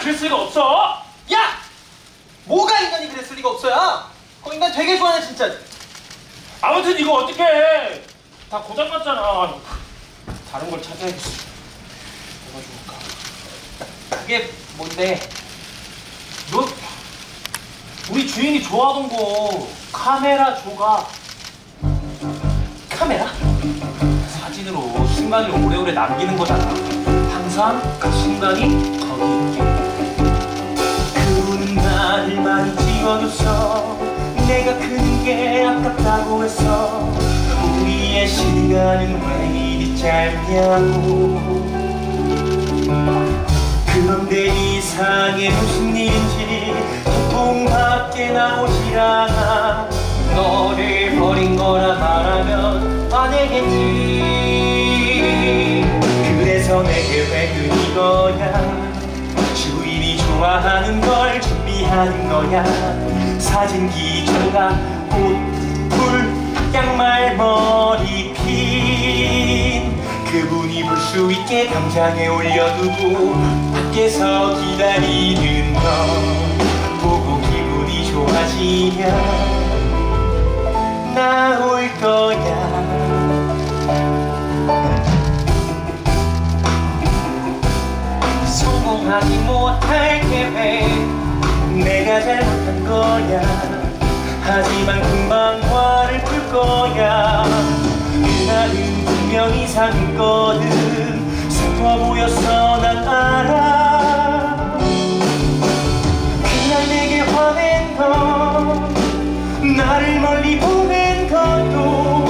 그랬을 리가 없어. 야! 뭐가 인간이 그랬을 리가 없어요? 그 인간 되게 좋아하네 진짜. 아무튼 이거 어떡해. 다 고장났잖아. 다른 걸 찾아야겠어. 뭐가 좋을까? 그게 뭔데? 너 우리 주인이 좋아하던 거 카메라 조각 카메라? 사진으로 순간을 오래오래 남기는 거잖아. 항상 그 순간이 거기 있게. 찍어줬어 내가 크는 게 아깝다고 했어 우리의 시간은 왜 이리 짧냐고. 그런데 이상해 무슨 일인지 통 밖에 나오질 않아 너를 버린 거라 말하면 안 되겠지. 그래서 내게 왜 이거야 주인이 좋아하는 걸 준비하는 거야. 사진기 조각 꽃불 양말 머리 핀. 그분이 볼 수 있게 담장에 올려두고 밖에서 기다리는 너 보고 기분이 좋아지면 나 올 거야. 성공하지 못할 계획 내가 잘못한 거야. 하지만 금방 화를 풀 거야. 그날은 분명히 상했거든. 슬퍼 보였어 난 알아. 그날 내게 화낸 건 나를 멀리 보낸 것도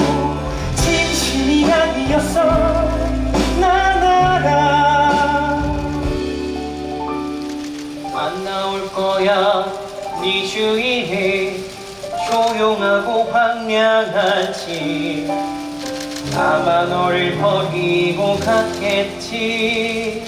진심이 아니었어 안 나올 거야. 네 주위에 조용하고 황량한 집 아마 너를 버리고 갔겠지